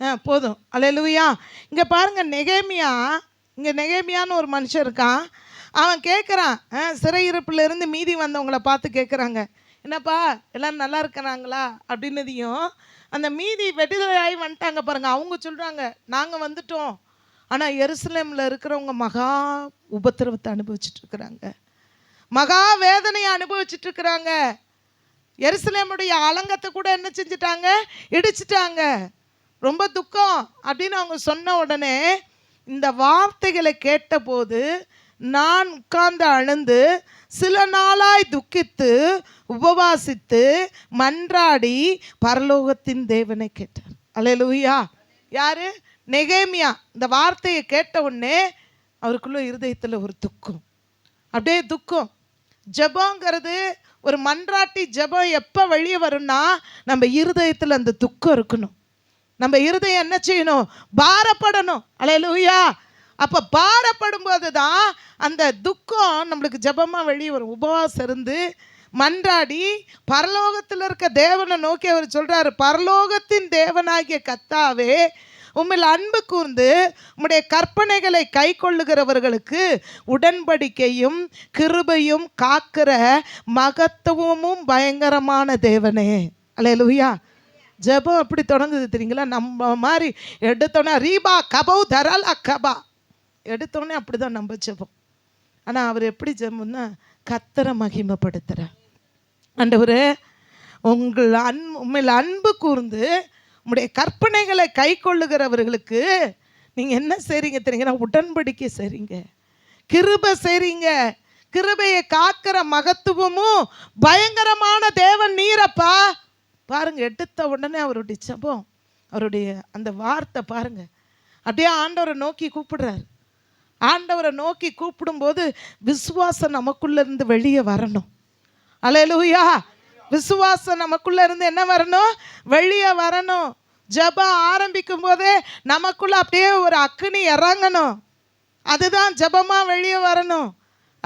ஆ போதும். அலையலுவியா இங்கே பாருங்கள் நெகேமியா இங்கே நெகேமியான்னு ஒரு மனுஷன் இருக்கான். அவன் கேட்குறான் சிறையிருப்புல இருந்து மீதி வந்தவங்கள பார்த்து கேட்குறாங்க என்னப்பா எல்லாம் நல்லா இருக்கிறாங்களா? அப்படின்னதையும் அந்த மீதி விடுதலையாகி வந்துட்டாங்க பாருங்கள் அவங்க சொல்கிறாங்க நாங்கள் வந்துட்டோம். ஆனால் எருசலேமில் இருக்கிறவங்க மகா உபத்திரவத்தை அனுபவிச்சிட்ருக்குறாங்க மகா வேதனையை அனுபவிச்சிட்ருக்குறாங்க எருசலேமுடைய அலங்கத்தை கூட என்ன செஞ்சிட்டாங்க? இடிச்சிட்டாங்க. ரொம்ப துக்கம் அப்படின்னு அவங்க சொன்ன உடனே இந்த வார்த்தைகளை கேட்டபோது நான் உட்கார்ந்து அழுந்து சில நாளாய் துக்கித்து உபவாசித்து மன்றாடி பரலோகத்தின் தேவனை கேட்டார் அலையலூயா யாரு? நெகேமியா. இந்த வார்த்தையை கேட்ட உடனே அவருக்குள்ள இருதயத்தில் ஒரு துக்கம். அப்படியே துக்கம். ஜபங்கிறது ஒரு மன்றாட்டி ஜெபம் எப்போ வெளியே வரும்னா நம்ம இருதயத்தில் அந்த துக்கம் இருக்கணும். நம்ம இருதயம் என்ன செய்யணும்? பாரப்படணும். அலையலூயா அப்போ பாரப்படும் போது தான் அந்த துக்கம் நம்மளுக்கு ஜபமாக வெளியே வரும். உபவாசம் இருந்து மன்றாடி பரலோகத்தில் இருக்க தேவனை நோக்கி அவர் சொல்கிறாரு பரலோகத்தின் தேவனாகிய கத்தாவே உம்மில் அன்பு கூர்ந்து உம்முடைய கற்பனைகளை கை கொள்ளுகிறவர்களுக்கு உடன்படிக்கையும் கிருபையும் காக்கிற மகத்துவமும் பயங்கரமான தேவனே. அலையலுயா ஜெபம் எப்படி தொடங்குது தெரியுங்களா? நம்ம மாதிரி எடுத்தோன்னே ரீபா கபௌ தரல் அக்கபா. எடுத்தோடனே அப்படி தான் நம்ம ஜெபம். ஆனால் அவர் எப்படி ஜெபம்னா கத்தரை மகிமைப்படுத்துகிறார் ஆண்டவரே உங்கள் அன் உண்மையில் அன்பு கூர்ந்து உங்களுடைய கற்பனைகளை கை கொள்ளுகிறவர்களுக்கு நீங்கள் என்ன செய்றீங்க தெரியுங்கன்னா உடன்படிக்கை செய்றீங்க. கிருபை செய்றீங்க. கிருபையை காக்கிற மகத்துவமும் பயங்கரமான தேவன் நீரப்பா. பாருங்க எடுத்த உடனே அவருடைய ஜெபம் அவருடைய அந்த வார்த்தை பாருங்க. அப்படியே ஆண்டவரை நோக்கி கூப்பிடுறாரு. ஆண்டவரை நோக்கி கூப்பிடும்போது விசுவாசம் நமக்குள்ளேருந்து வெளியே வரணும். அலையலூயா விசுவாசம் நமக்குள்ளேருந்து என்ன வரணும்? வெளியே வரணும். ஜெபம் ஆரம்பிக்கும் போதே நமக்குள்ள அப்படியே ஒரு அக்குனி இறங்கணும். அதுதான் ஜபமாக வெளியே வரணும்.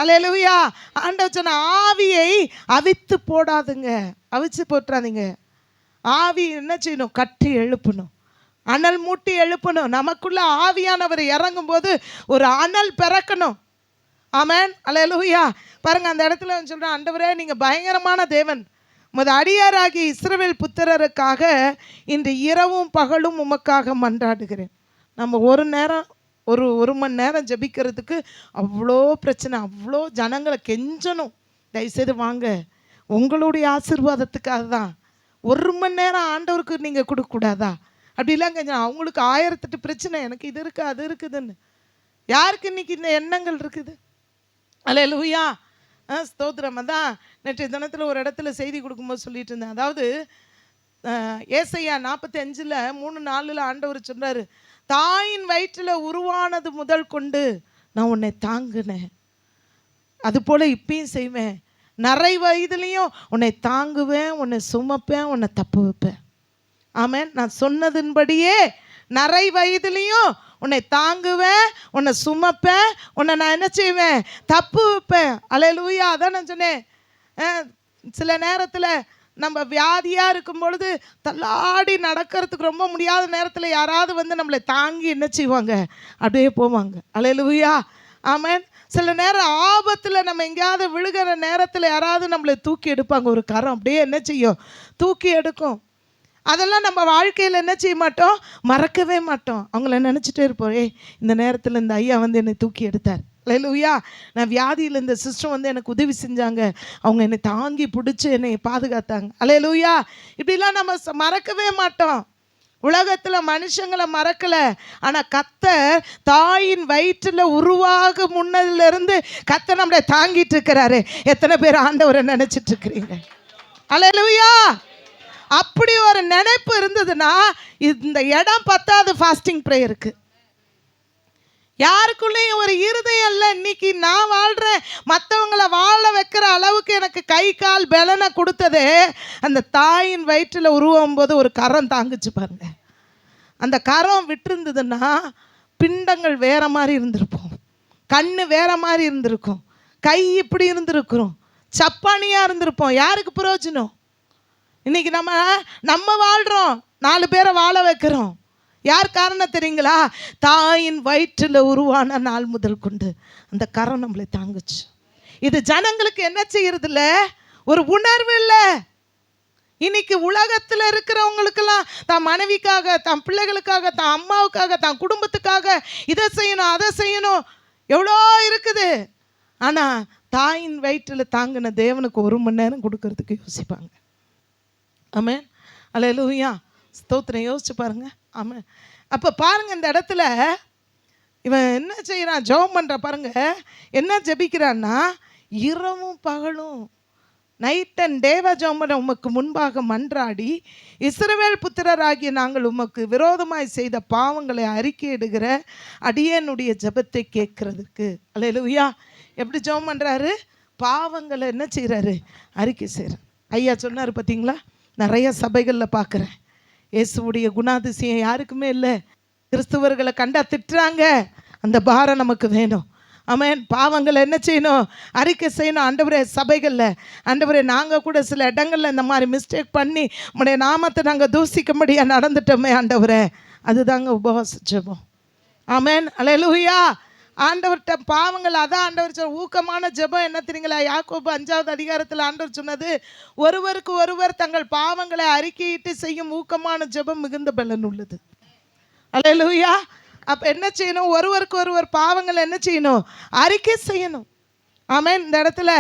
அலையலூயா ஆண்டவர் சொன்ன ஆவியை அவித்து போடாதுங்க. அவிச்சு போட்டுறாதீங்க ஆவி என்ன செய்யணும்? கட்டி எழுப்பணும். அனல் மூட்டி எழுப்பணும். நமக்குள்ள ஆவியானவர் இறங்கும்போது ஒரு அனல் பிறக்கணும். ஆமென். அல்லேலூயா. பாருங்க அந்த இடத்துல சொல்கிறேன் அண்டவரே நீங்கள் பயங்கரமான தேவன். உமது அடியாராகி இஸ்ரவேல் புத்திரருக்காக இன்று இரவும் பகலும் உமக்காக மன்றாடுகிறேன். நம்ம ஒரு நேரம் ஒரு ஒரு மணி நேரம் ஜெபிக்கிறதுக்கு அவ்வளோ பிரச்சனை அவ்வளோ ஜனங்களை கெஞ்சணும். தயவுசெய்து வாங்க. உங்களுடைய ஆசீர்வாதத்துக்காக தான் ஒரு மணி நேரம் ஆண்டவருக்கு நீங்கள் கொடுக்கக்கூடாதா? அப்படிலாம் கெஞ்சணும் அவங்களுக்கு ஆயிரத்தெட்டு பிரச்சனை. எனக்கு இது இருக்குது அது இருக்குதுன்னு. யாருக்கு இன்னைக்கு இந்த எண்ணங்கள் இருக்குது? அல்லேலூயா ஆ ஸ்தோத்திரம். அதான் நேற்று தினத்தில் ஒரு இடத்துல செய்தி கொடுக்கும்போது சொல்லிட்டு இருந்தேன். அதாவது ஏசையா நாற்பத்தி அஞ்சில் மூணு நாலில் ஆண்டவர் சொன்னார் தாயின் வயிற்றில் உருவானது முதல் கொண்டு நான் உன்னை தாங்கினேன். அதுபோல் இப்பயும் செய்வேன். நிறை வயதுலேயும் உன்னை தாங்குவேன் உன்னை சுமப்பேன் உன்னை தப்பு வைப்பேன். ஆமேன். நான் சொன்னதின்படியே நிறை வயதுலேயும் உன்னை தாங்குவேன் உன்னை சுமப்பேன் உன்னை நான் என்ன செய்வேன்? தப்பு வைப்பேன். அலையலூயா அதான் நான் சொன்னேன். சில நேரத்தில் நம்ம வியாதியாக இருக்கும் பொழுது தள்ளாடி நடக்கிறதுக்கு ரொம்ப முடியாத நேரத்தில் யாராவது வந்து நம்மளை தாங்கி என்ன செய்வாங்க? அப்படியே போவாங்க. அலையலுயா ஆமேன். சில நேரம் ஆபத்தில் நம்ம எங்கேயாவது விழுகிற நேரத்தில் யாராவது நம்மளை தூக்கி எடுப்பாங்க. ஒரு கரம் அப்படியே என்ன செய்யும்? தூக்கி எடுக்கும். அதெல்லாம் நம்ம வாழ்க்கையில் என்ன செய்ய மாட்டோம்? மறக்கவே மாட்டோம். அவங்கள நினச்சிட்டே இருப்போம். ஏய் இந்த நேரத்தில் இந்த ஐயா வந்து என்னை தூக்கி எடுத்தார். லூயா நான் வியாதியில் இந்த சிஸ்டம் வந்து எனக்கு உதவி செஞ்சாங்க. அவங்க என்னை தாங்கி பிடிச்சி என்னை பாதுகாத்தாங்க. அலையலூயா இப்படிலாம் நம்ம மறக்கவே மாட்டோம். உலகத்தில் மனுஷங்களை மறக்கலை. ஆனால் கத்தர் தாயின் வயிற்றில் உருவாக முன்னதுலேருந்து கத்தை நம்மளை தாங்கிட்டு இருக்கிறாரு. எத்தனை பேர் ஆண்டவரை நினச்சிட்டு இருக்கிறீங்க? அலையலூயா அப்படி ஒரு நினைப்பு இருந்ததுன்னா இந்த இடம் பத்தாவது ஃபாஸ்டிங் ப்ரேயருக்கு யாருக்குள்ளேயும் ஒரு இருதயம் இல்லை. இன்னைக்கு நான் வாழ்கிறேன் மற்றவங்கள வாழ வைக்கிற அளவுக்கு எனக்கு கை கால் பலனை கொடுத்ததே அந்த தாயின் வயிற்றில் உருவும் போது ஒரு கரம் தாங்குச்சு பாருங்க. அந்த கரம் விட்டுருந்ததுன்னா பிண்டங்கள் வேற மாதிரி இருந்திருப்போம் கண் வேற மாதிரி இருந்திருக்கும். கை இப்படி இருந்திருக்கிறோம் சப்பானியாக இருந்திருப்போம். யாருக்கு பிரயோஜனம் இன்னைக்கு நம்ம நம்ம வாழ்கிறோம் நாலு பேரை வாழ வைக்கிறோம். யார் காரணம் தெரியுங்களா? தாயின் வயிற்றில் உருவான நாள் முதல் கொண்டு அந்த கரம் நம்மளை தாங்குச்சு. இது ஜனங்களுக்கு என்ன செய்யறதில்ல? ஒரு உணர்வு இல்லை. இன்னைக்கு உலகத்தில் இருக்கிறவங்களுக்கெல்லாம் தான் மனைவிக்காக தன் பிள்ளைகளுக்காக தான் அம்மாவுக்காக தான் குடும்பத்துக்காக இதை செய்யணும் அதை செய்யணும். எவ்வளோ இருக்குது. ஆனால் தாயின் வயிற்றில் தாங்கின தேவனுக்கு ஒரு மணி நேரம் கொடுக்கறதுக்கு யோசிப்பாங்க. ஆமே அல்லேலூயா ஸ்தோத்திரம். யோசிச்சு பாருங்கள் ஆமாம் அப்போ பாருங்கள் இந்த இடத்துல இவன் என்ன செய்கிறான் ஜெபம் பண்ணுற பாருங்க. என்ன ஜெபிக்கிறான்னா இரவும் பகலும் நைட் அண்ட் டேவ ஜோமன உமக்கு முன்பாக மன்றாடி இஸ்ரவேல் புத்திரராகிய நாங்கள் உமக்கு விரோதமாய் செய்த பாவங்களை அறிக்கையிடுகிற அடியனுடைய ஜெபத்தை கேட்கறதுக்கு. அல்லேலூயா எப்படி ஜெபம் பண்ணுறாரு பாவங்களை என்ன செய்கிறாரு அறிக்கை செய்கிறார் ஐயா சொன்னார் பார்த்தீங்களா நிறைய சபைகளில் பார்க்குறேன் இயேசுடைய குணாதிசயம் யாருக்குமே இல்லை. கிறிஸ்துவர்களை கண்டா திட்டுறாங்க. அந்த பாரம் நமக்கு வேணும். ஆமென். பாவங்களை என்ன செய்யணும்? அறிக்கை செய்யணும். ஆண்டவரே சபைகளில். ஆண்டவரே நாங்கள் கூட சில இடங்களில் இந்த மாதிரி மிஸ்டேக் பண்ணி உடைய நாமத்தை நாங்கள் தூசிக்கும்படியாக நடந்துட்டோமே ஆண்டவரே. அதுதாங்க உபவாசிச்சோம் அமேன் ஆமென். ஆண்டவர்கிட்ட பாவங்கள் அதான் ஆண்டவர் சொல் ஊக்கமான ஜெபம் என்ன தெரியுங்களா? யாக்கோபு அஞ்சாவது அதிகாரத்தில் ஆண்டவர் சொன்னது ஒருவருக்கு ஒருவர் தங்கள் பாவங்களை அறிக்கையிட்டு செய்யும் ஊக்கமான ஜெபம் மிகுந்த பலன் உள்ளது. அலையலூயா அப்போ என்ன செய்யணும்? ஒருவருக்கு ஒருவர் பாவங்களை என்ன செய்யணும்? அறிக்கை செய்யணும். ஆமென். இந்த இடத்துல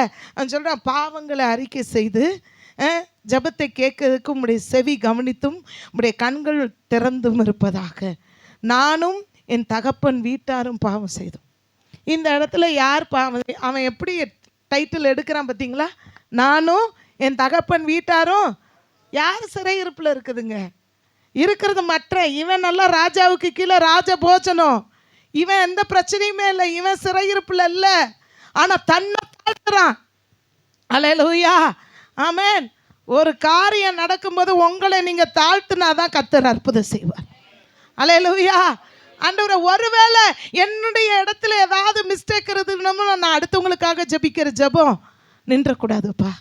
சொல்கிறேன் பாவங்களை அறிக்கை செய்து ஜபத்தை ஜெபத்தை கேட்கறதுக்கு உம்முடைய செவி கவனித்தும் உம்முடைய கண்கள் திறந்தும் இருப்பதாக. நானும் என் தகப்பன் வீட்டாரும் பாவம் செய்தோம். இந்த இடத்துல யார் அவன் அவன் எப்படி டைட்டில் எடுக்கிறான் பார்த்தீங்களா? நானும் என் தகப்பன் வீட்டாரும் யார் சிறையிருப்பில் இருக்குதுங்க? இருக்கிறது மற்ற. இவன் நல்லா ராஜாவுக்கு கீழே ராஜ போஜனம் இவன் எந்த பிரச்சனையுமே இல்லை. இவன் சிறையிருப்பில் இல்லை ஆனால் தன்னை தாழ்த்துறான் அலையலூயா. ஆமேன். ஒரு காரியம் நடக்கும்போது உங்களை நீங்கள் தாழ்த்துனா தான் கத்தர் அற்புதம் செய்வார். அலையலூயா. ஆண்டவரை ஒருவேளை என்னுடைய இடத்துல ஏதாவது மிஸ்டேக் இருந்ததுன்னு நான் அடுத்தவங்களுக்காக ஜெபிக்கிற ஜெபம் நின்றக்கூடாதுப்பா.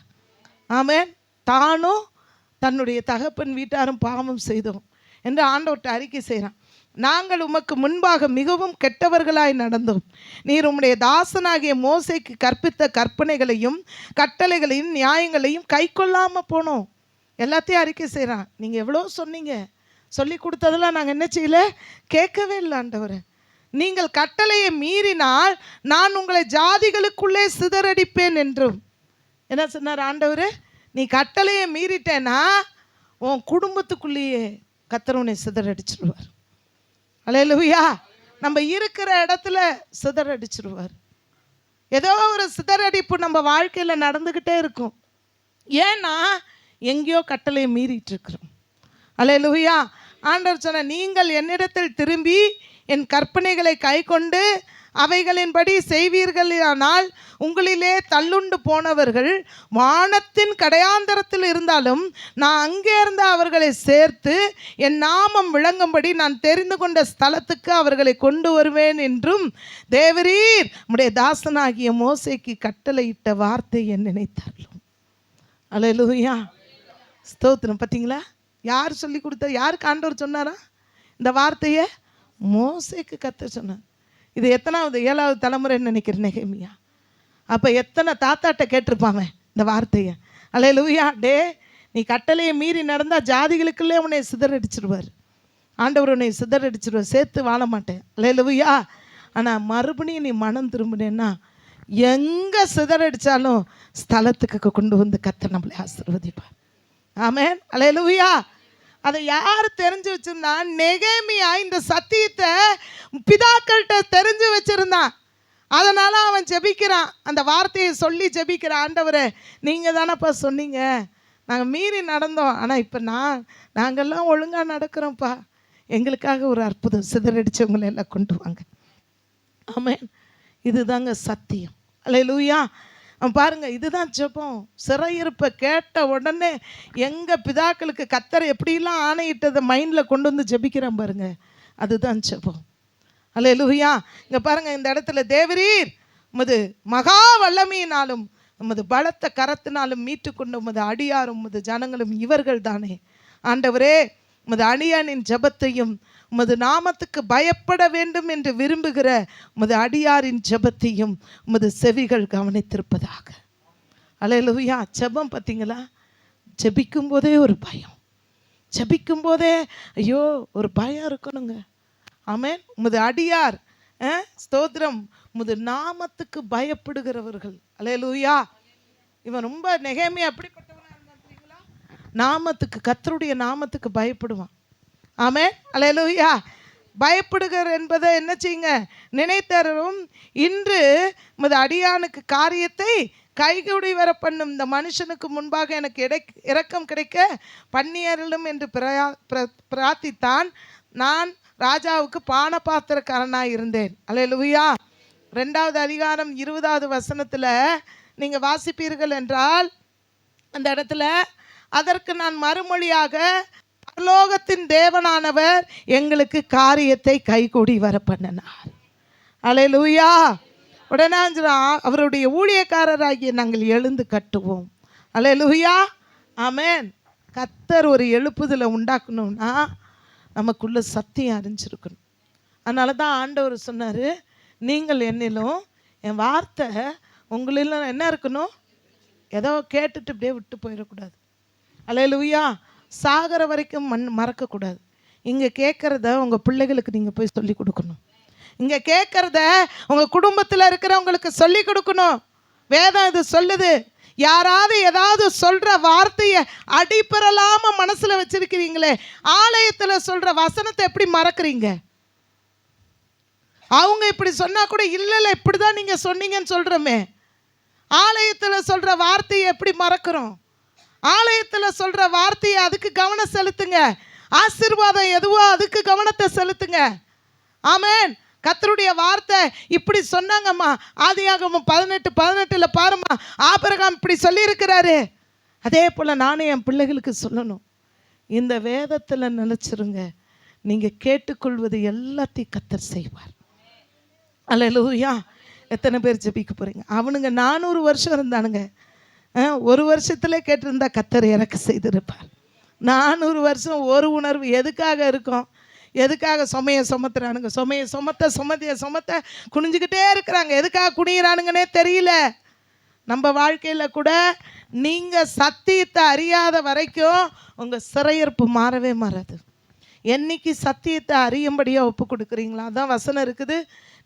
ஆமேன். தானும் தன்னுடைய தகப்பன் வீட்டாரும் பாவம் செய்தோம் என்று ஆண்டவர்கிட்ட அறிக்கை செய்கிறான். நாங்கள் உமக்கு முன்பாக மிகவும் கெட்டவர்களாய் நடந்தோம். நீர் உம்முடைய தாசனாகிய மோசைக்கு கற்பித்த கற்பனைகளையும் கட்டளைகளையும் நியாயங்களையும் கை கொள்ளாமல் போனோம். எல்லாத்தையும் அறிக்கை செய்கிறான். நீங்கள் எவ்வளோ சொன்னீங்க? சொல்லி கொடுத்ததெல்லாம் நாங்கள் என்ன செய்யல? கேட்கவே இல்லை ஆண்டவரை. நீங்கள் கட்டளையை மீறினால் நான் உங்களை ஜாதிகளுக்குள்ளே சிதறடிப்பேன் என்றும். என்ன சொன்னார் ஆண்டவர்? நீ கட்டளையை மீறிட்டேன்னா உன் குடும்பத்துக்குள்ளேயே கத்தரவனை சிதறடிச்சிருவார். அலையலுவியா நம்ம இருக்கிற இடத்துல சிதறடிச்சிருவார். ஏதோ ஒரு சிதறடிப்பு நம்ம வாழ்க்கையில் நடந்துக்கிட்டே இருக்கும். ஏன்னா எங்கேயோ கட்டளையை மீறிட்டு இருக்கிறோம். அலையலுவியா ஆண்டவர் சொன்ன நீங்கள் என்னிடத்தில் திரும்பி என் கற்பனைகளை கைக்கொண்டு அவைகளின்படி செய்வீர்களானால் உங்களிலே தள்ளுண்டு போனவர்கள் வானத்தின் கடையாந்தரத்தில் இருந்தாலும் நான் அங்கே இருந்து அவர்களை சேர்த்து என் நாமம் விளங்கும்படி நான் தெரிந்து கொண்ட ஸ்தலத்துக்கு அவர்களை கொண்டு வருவேன் என்றும் தேவரீர் உடைய தாசனாகிய மோசைக்கு கட்டளையிட்ட வார்த்தையை நினைத்தார்களும் அலையலுயா ஸ்தோத்திரம் பார்த்தீங்களா யார் சொல்லி கொடுத்தா யாருக்கு ஆண்டவர் சொன்னாரா? இந்த வார்த்தையை மோசைக்கு கத்த சொன்னார். இது எத்தனாவது ஏழாவது தலைமுறைன்னு நினைக்கிறேன் நெகைமியா. அப்போ எத்தனை தாத்தாட்ட கேட்டிருப்பாங்க இந்த வார்த்தையை. அலே லூயா டே நீ கட்டளையை மீறி நடந்தால் ஜாதிகளுக்குள்ளே உன்னை சிதறடிச்சிருவார். ஆண்டவர் உன்னை சிதறடிச்சிருவார். சேர்த்து வாழ மாட்டேன். அலே லூயா ஆனால் மறுபடியும் நீ மனம் திரும்பினேன்னா எங்கே சிதறடிச்சாலும் ஸ்தலத்துக்கு கொண்டு வந்து கத்த நம்மளை ஆசிர்வதிப்பார். ஆமேன் அலையலுவியா அதை யார் தெரிஞ்சு வச்சுருந்தான் நெகேமியா இந்த சத்தியத்தை பிதாக்கள்கிட்ட தெரிஞ்சு வச்சிருந்தான் அதனால் அவன் ஜெபிக்கிறான். அந்த வார்த்தையை சொல்லி ஜெபிக்கிற ஆண்டவரே நீங்கள் தானப்பா சொன்னீங்க. நாங்கள் மீறி நடந்தோம். ஆனால் இப்போ நான் நாங்கள்லாம் ஒழுங்காக நடக்கிறோம்ப்பா. எங்களுக்காக ஒரு அற்புதம் சிதறடிச்சவங்களை எல்லாம் கொண்டு வாங்க. ஆமேன் இதுதாங்க சத்தியம். அல்லேலூயா லூயா பாருங்க இதுதான் ஜெபம். சிறையிருப்பை கேட்ட உடனே எங்கள் பிதாக்களுக்கு கத்தரை எப்படிலாம் ஆணையிட்டதை மைண்டில் கொண்டு வந்து ஜெபிக்கிறேன் பாருங்க. அதுதான் ஜெபம். அல்லேலூயா இங்கே பாருங்க இந்த இடத்துல தேவரீர் உமது மகா வல்லமையினாலும் உமது பலத்த கரத்தினாலும் மீட்டு கொண்ட உமது அடியாரும் உமது ஜனங்களும் இவர்கள் தானே. ஆண்டவரே உமது அணியானின் ஜெபத்தையும் உமது நாமத்துக்கு பயப்பட வேண்டும் என்று விரும்புகிற உமது அடியாரின் ஜெபத்தையும் உமது செவிகள் கவனித்திருப்பதாக. அலையலுயா ஜபம் பார்த்தீங்களா? ஜபிக்கும் போதே ஒரு பயம். ஜபிக்கும் போதே ஐயோ ஒரு பயம் இருக்கணுங்க. ஆமேன். உமது அடியார் ஸ்தோத்திரம். உமது நாமத்துக்கு பயப்படுகிறவர்கள். அலையலுயா. இவன் ரொம்ப நெகமே அப்படிப்பட்டவனா நாமத்துக்கு கத்தருடைய நாமத்துக்கு பயப்படுவான். ஆமே அலையலூயா பயப்படுகிற என்பதை என்ன செய்யுங்க? நினைத்தரும் இன்று உமது அடியானுக்கு காரியத்தை கைகூடி வர பண்ணும் இந்த மனுஷனுக்கு முன்பாக எனக்கு இடை இறக்கம் கிடைக்க பண்ணியருளும் என்று பிரயா பிரார்த்தித்தான் நான் ராஜாவுக்கு பானபாத்திரக்காரனாக இருந்தேன். அல்லேலூயா. ரெண்டாவது அதிகாரம் இருபதாவது வசனத்தில் நீங்கள் வாசிப்பீர்கள் என்றால் அந்த இடத்துல அதற்கு நான் மறுமொழியாக பரலோகத்தின் தேவனானவர் எங்களுக்கு காரியத்தை கைகூடி வர பண்ணினார் அலையலூயா உடனே அவருடைய ஊழியக்காரராகிய நாங்கள் எழுந்து கட்டுவோம். அலையலூயா ஆமேன் கத்தர் ஒரு எழுப்புதலை உண்டாக்கணும்னா நமக்குள்ள சத்தியம் அறிஞ்சிருக்கணும். அதனால தான் ஆண்டவர் சொன்னார் நீங்கள் என்னிலும் என் வார்த்தை உங்களிலும் என்ன இருக்கணும்? ஏதோ கேட்டுட்டு இப்படியே விட்டு போயிடக்கூடாது. அலையலுயா சாகிற வரைக்கும் மண் மறக்கக்கூடாது. இங்கே கேட்குறத உங்கள் பிள்ளைகளுக்கு நீங்கள் போய் சொல்லி கொடுக்கணும். இங்கே கேட்குறத உங்கள் குடும்பத்தில் இருக்கிறவங்களுக்கு சொல்லி கொடுக்கணும். வேதம் இது சொல்லுது. யாராவது ஏதாவது சொல்கிற வார்த்தையை அடிப்பெறலாம மனசில் வச்சுருக்கிறீங்களே ஆலயத்தில் சொல்கிற வசனத்தை எப்படி மறக்கிறீங்க? அவங்க இப்படி சொன்னால் கூட இல்லை இல்லை இப்படி தான் நீங்கள் சொன்னீங்கன்னு சொல்கிறோமே ஆலயத்தில் சொல்கிற வார்த்தையை எப்படி மறக்கிறோம்? ஆலயத்தில் சொல்கிற வார்த்தையை அதுக்கு கவனம் செலுத்துங்க. ஆசீர்வாதம் எதுவோ அதுக்கு கவனத்தை செலுத்துங்க. ஆமேன். கத்தருடைய வார்த்தை இப்படி சொன்னாங்கம்மா. ஆதியாகமும் பதினெட்டு பதினெட்டில் பாரும்மா. ஆபரகம் இப்படி சொல்லியிருக்கிறாரு. அதே போல் நானும் என் பிள்ளைகளுக்கு சொல்லணும். இந்த வேதத்தில் நினச்சிருங்க. நீங்கள் கேட்டுக்கொள்வது எல்லாத்தையும் கத்தர் செய்வார். அல்லேலூயா எத்தனை பேர் ஜபிக்க போகிறீங்க அவனுங்க நானூறு வருஷம் இருந்தானுங்க. ஒரு வருஷத்தில் கேட்டிருந்தா கத்தர் இறக்க செய்திருப்பார். நானூறு வருஷம் ஒரு உணர்வு எதுக்காக இருக்கும்? எதுக்காக சுமையை சுமத்துறானுங்க? சுமையை சுமத்த சுமத்திய சுமத்த குனிஞ்சுக்கிட்டே இருக்கிறாங்க. எதுக்காக குனிகிறானுங்கன்னே தெரியல. நம்ம வாழ்க்கையில் கூட நீங்கள் சத்தியத்தை அறியாத வரைக்கும் உங்கள் சிறையிருப்பு மாறவே மாறாது. என்னைக்கு சத்தியத்தை அறியும்படியாக ஒப்பு கொடுக்குறீங்களா? அதான் வசனம் இருக்குது.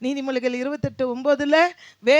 நீதிமொழிகள் இருபத்தெட்டு ஒம்போதில் வே